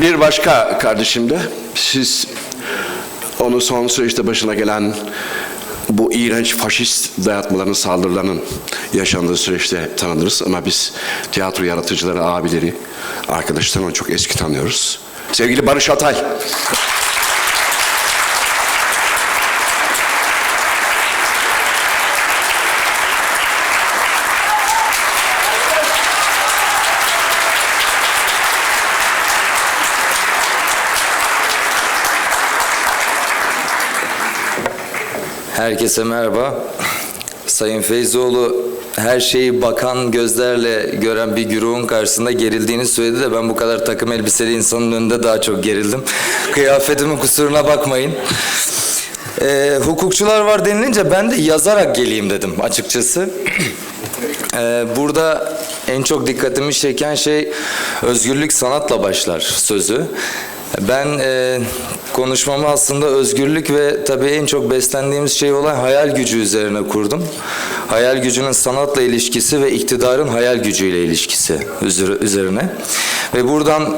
bir başka kardeşim de siz onun son süreçte başına gelen bu iğrenç faşist dayatmaların, saldırılarının yaşandığı süreçte tanıdınız ama biz tiyatro yaratıcıları, abileri, arkadaşlarını çok eski tanıyoruz. Sevgili Barış Atay. Herkese merhaba. Sayın Feyzoğlu her şeyi bakan gözlerle gören bir güruhun karşısında gerildiğini söyledi de ben bu kadar takım elbiseli insanın önünde daha çok gerildim. Kıyafetimin kusuruna bakmayın. Ee, hukukçular var denilince ben de yazarak geleyim dedim açıkçası. Ee, burada en çok dikkatimi çeken şey özgürlük sanatla başlar sözü. Ben e, konuşmamı aslında özgürlük ve tabii en çok beslendiğimiz şey olan hayal gücü üzerine kurdum. Hayal gücünün sanatla ilişkisi ve iktidarın hayal gücüyle ilişkisi üzeri- üzerine. Ve buradan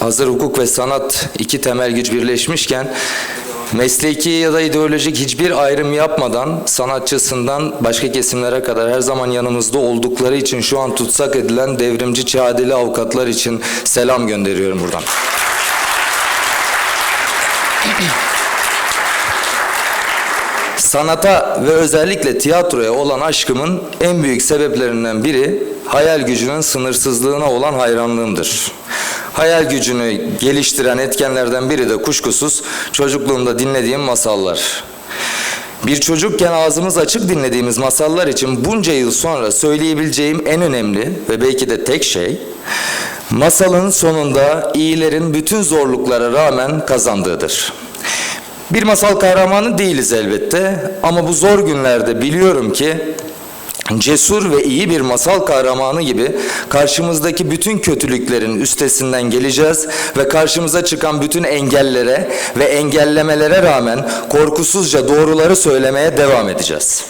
hazır hukuk ve sanat iki temel güç birleşmişken Mesleki ya da ideolojik hiçbir ayrım yapmadan sanatçısından başka kesimlere kadar her zaman yanımızda oldukları için şu an tutsak edilen devrimci çadili avukatlar için selam gönderiyorum buradan. Sanata ve özellikle tiyatroya olan aşkımın en büyük sebeplerinden biri hayal gücünün sınırsızlığına olan hayranlığımdır. Hayal gücünü geliştiren etkenlerden biri de kuşkusuz çocukluğumda dinlediğim masallar. Bir çocukken ağzımız açık dinlediğimiz masallar için bunca yıl sonra söyleyebileceğim en önemli ve belki de tek şey masalın sonunda iyilerin bütün zorluklara rağmen kazandığıdır. Bir masal kahramanı değiliz elbette ama bu zor günlerde biliyorum ki cesur ve iyi bir masal kahramanı gibi karşımızdaki bütün kötülüklerin üstesinden geleceğiz ve karşımıza çıkan bütün engellere ve engellemelere rağmen korkusuzca doğruları söylemeye devam edeceğiz.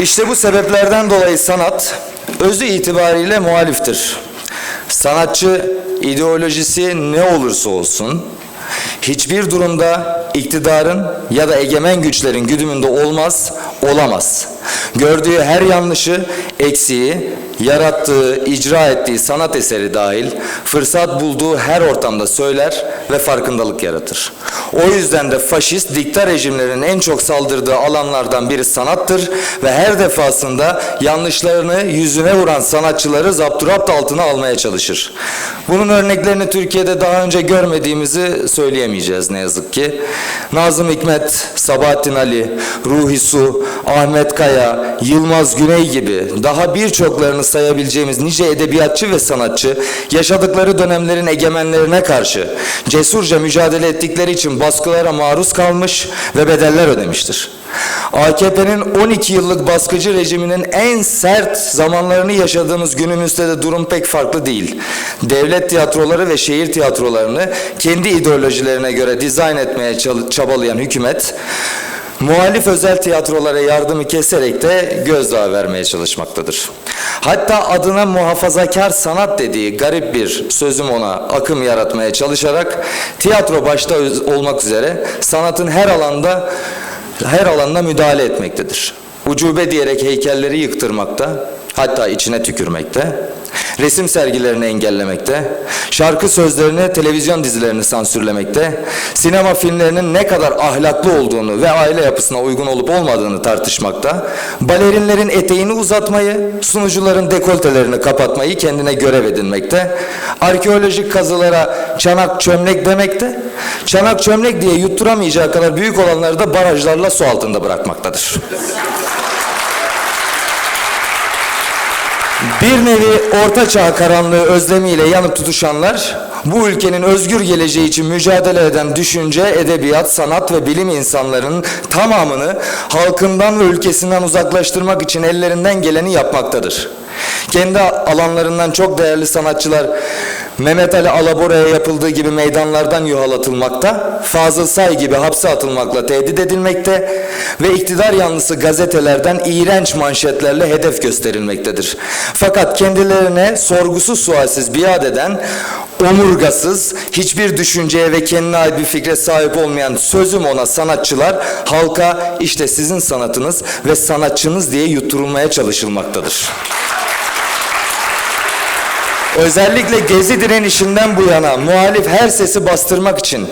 İşte bu sebeplerden dolayı sanat özü itibariyle muhaliftir. Sanatçı ideolojisi ne olursa olsun hiçbir durumda iktidarın ya da egemen güçlerin güdümünde olmaz, olamaz. Gördüğü her yanlışı, eksiği, yarattığı, icra ettiği sanat eseri dahil fırsat bulduğu her ortamda söyler ve farkındalık yaratır. O yüzden de faşist dikta rejimlerin en çok saldırdığı alanlardan biri sanattır ve her defasında yanlışlarını yüzüne vuran sanatçıları zapturapt altına almaya çalışır. Bunun örneklerini Türkiye'de daha önce görmediğimizi söyleyemeyeceğiz ne yazık ki. Nazım Hikmet, Sabahattin Ali, Ruhi Su, Ahmet Kaya, Yılmaz Güney gibi daha birçoklarını sayabileceğimiz nice edebiyatçı ve sanatçı yaşadıkları dönemlerin egemenlerine karşı cesurca mücadele ettikleri için baskılara maruz kalmış ve bedeller ödemiştir. AKP'nin 12 yıllık baskıcı rejiminin en sert zamanlarını yaşadığımız günümüzde de durum pek farklı değil. Devlet tiyatroları ve şehir tiyatrolarını kendi ideolojilerine göre dizayn etmeye çal- çabalayan hükümet muhalif özel tiyatrolara yardımı keserek de gözdağı vermeye çalışmaktadır. Hatta adına muhafazakar sanat dediği garip bir sözüm ona akım yaratmaya çalışarak tiyatro başta olmak üzere sanatın her alanda her alanda müdahale etmektedir. Ucube diyerek heykelleri yıktırmakta, hatta içine tükürmekte, resim sergilerini engellemekte, şarkı sözlerini, televizyon dizilerini sansürlemekte, sinema filmlerinin ne kadar ahlaklı olduğunu ve aile yapısına uygun olup olmadığını tartışmakta, balerinlerin eteğini uzatmayı, sunucuların dekoltelerini kapatmayı kendine görev edinmekte, arkeolojik kazılara çanak çömlek demekte, çanak çömlek diye yutturamayacağı kadar büyük olanları da barajlarla su altında bırakmaktadır. Bir nevi orta çağ karanlığı özlemiyle yanıp tutuşanlar, bu ülkenin özgür geleceği için mücadele eden düşünce, edebiyat, sanat ve bilim insanlarının tamamını halkından ve ülkesinden uzaklaştırmak için ellerinden geleni yapmaktadır. Kendi alanlarından çok değerli sanatçılar Mehmet Ali Alabora'ya yapıldığı gibi meydanlardan yuhalatılmakta, Fazıl Say gibi hapse atılmakla tehdit edilmekte ve iktidar yanlısı gazetelerden iğrenç manşetlerle hedef gösterilmektedir. Fakat kendilerine sorgusuz sualsiz biat eden, omurgasız, hiçbir düşünceye ve kendine ait bir fikre sahip olmayan sözüm ona sanatçılar halka işte sizin sanatınız ve sanatçınız diye yutturulmaya çalışılmaktadır. Özellikle Gezi direnişinden bu yana muhalif her sesi bastırmak için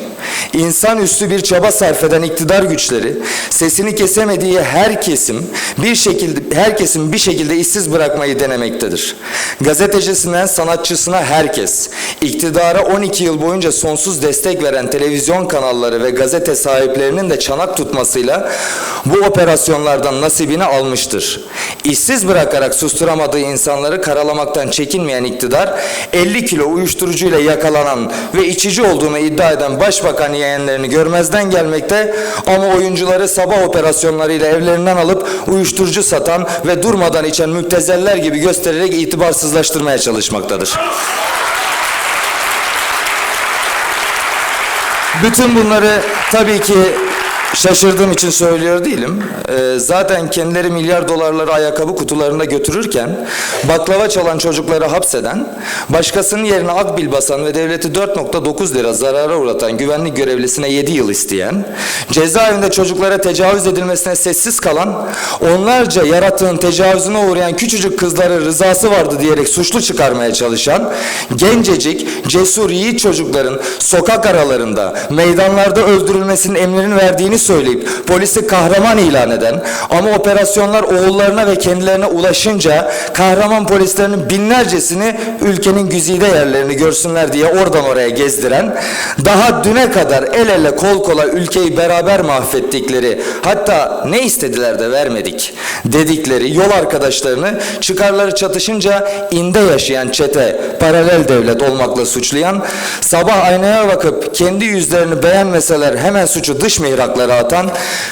insanüstü bir çaba sarf eden iktidar güçleri sesini kesemediği her kesim bir şekilde herkesin bir şekilde işsiz bırakmayı denemektedir. Gazetecisinden sanatçısına herkes iktidara 12 yıl boyunca sonsuz destek veren televizyon kanalları ve gazete sahiplerinin de çanak tutmasıyla bu operasyonlardan nasibini almıştır. İşsiz bırakarak susturamadığı insanları karalamaktan çekinmeyen iktidar 50 kilo uyuşturucuyla yakalanan ve içici olduğunu iddia eden başbakan yeğenlerini görmezden gelmekte ama oyuncuları sabah operasyonlarıyla evlerinden alıp uyuşturucu satan ve durmadan içen müptezeller gibi göstererek itibarsızlaştırmaya çalışmaktadır. Bütün bunları tabii ki şaşırdığım için söylüyor değilim. Ee, zaten kendileri milyar dolarları ayakkabı kutularında götürürken baklava çalan çocukları hapseden, başkasının yerine akbil basan ve devleti 4.9 lira zarara uğratan güvenlik görevlisine 7 yıl isteyen, cezaevinde çocuklara tecavüz edilmesine sessiz kalan, onlarca yaratığın tecavüzüne uğrayan küçücük kızları rızası vardı diyerek suçlu çıkarmaya çalışan, gencecik, cesur, yiğit çocukların sokak aralarında, meydanlarda öldürülmesinin emrini verdiğini söyleyip polisi kahraman ilan eden ama operasyonlar oğullarına ve kendilerine ulaşınca kahraman polislerinin binlercesini ülkenin güzide yerlerini görsünler diye oradan oraya gezdiren, daha düne kadar el ele kol kola ülkeyi beraber mahvettikleri, hatta ne istediler de vermedik dedikleri yol arkadaşlarını çıkarları çatışınca inde yaşayan çete, paralel devlet olmakla suçlayan, sabah aynaya bakıp kendi yüzlerini beğenmeseler hemen suçu dış mihraklara atan,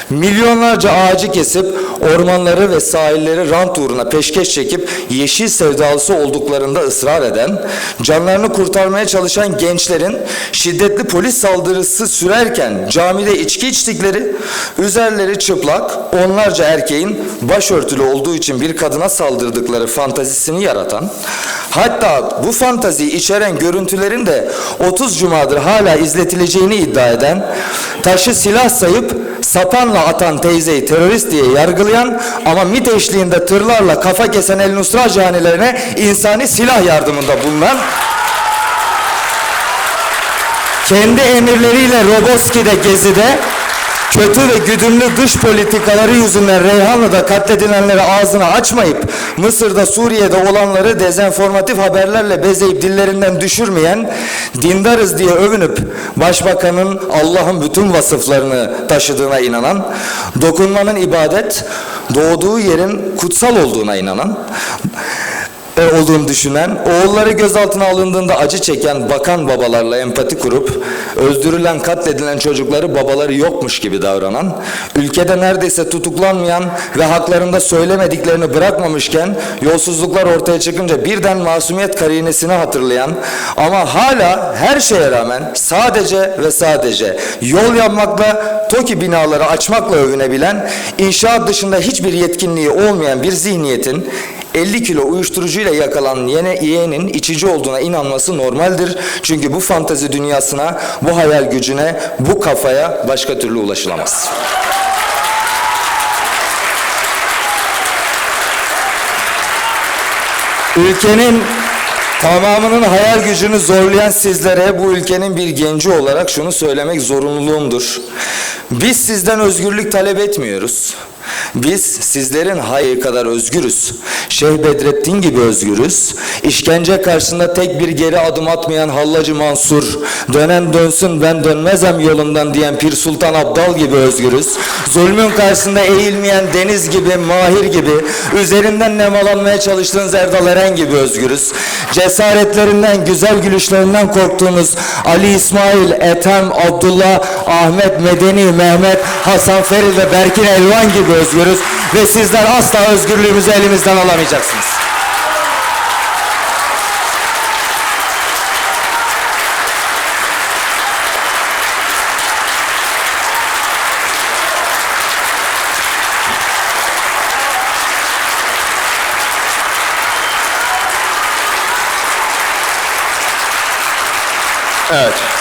milyonlarca ağacı kesip ormanları ve sahilleri rant uğruna peşkeş çekip yeşil sevdalısı olduklarında ısrar eden, canlarını kurtarmaya çalışan gençlerin şiddetli polis saldırısı sürerken camide içki içtikleri, üzerleri çıplak, onlarca erkeğin başörtülü olduğu için bir kadına saldırdıkları fantazisini yaratan, hatta bu fantaziyi içeren görüntülerin de 30 cumadır hala izletileceğini iddia eden, taşı silah sayıp sapanla atan teyzeyi terörist diye yargılayan ama MİT eşliğinde tırlarla kafa kesen El Nusra canilerine insani silah yardımında bulunan kendi emirleriyle Roboski'de gezide kötü ve güdümlü dış politikaları yüzünden Reyhanlı'da katledilenleri ağzını açmayıp Mısır'da Suriye'de olanları dezenformatif haberlerle bezeyip dillerinden düşürmeyen dindarız diye övünüp başbakanın Allah'ın bütün vasıflarını taşıdığına inanan dokunmanın ibadet doğduğu yerin kutsal olduğuna inanan olduğunu düşünen, oğulları gözaltına alındığında acı çeken bakan babalarla empati kurup, öldürülen, katledilen çocukları babaları yokmuş gibi davranan, ülkede neredeyse tutuklanmayan ve haklarında söylemediklerini bırakmamışken, yolsuzluklar ortaya çıkınca birden masumiyet karinesini hatırlayan ama hala her şeye rağmen sadece ve sadece yol yapmakla, TOKİ binaları açmakla övünebilen, inşaat dışında hiçbir yetkinliği olmayan bir zihniyetin 50 kilo uyuşturucuyla yakalanan yene yeğenin içici olduğuna inanması normaldir. Çünkü bu fantazi dünyasına, bu hayal gücüne, bu kafaya başka türlü ulaşılamaz. Ülkenin tamamının hayal gücünü zorlayan sizlere bu ülkenin bir genci olarak şunu söylemek zorunluluğumdur. Biz sizden özgürlük talep etmiyoruz. Biz sizlerin hayır kadar özgürüz. Şeyh Bedrettin gibi özgürüz. İşkence karşısında tek bir geri adım atmayan Hallacı Mansur, dönen dönsün ben dönmezem yolundan diyen Pir Sultan Abdal gibi özgürüz. Zulmün karşısında eğilmeyen Deniz gibi, Mahir gibi, üzerinden nemalanmaya çalıştığınız Erdal Eren gibi özgürüz. Cesaretlerinden, güzel gülüşlerinden korktuğunuz Ali İsmail, Ethem, Abdullah, Ahmet, Medeni, Mehmet, Hasan Feril ve Berkin Elvan gibi şekilde özgürüz ve sizler asla özgürlüğümüzü elimizden alamayacaksınız. Evet.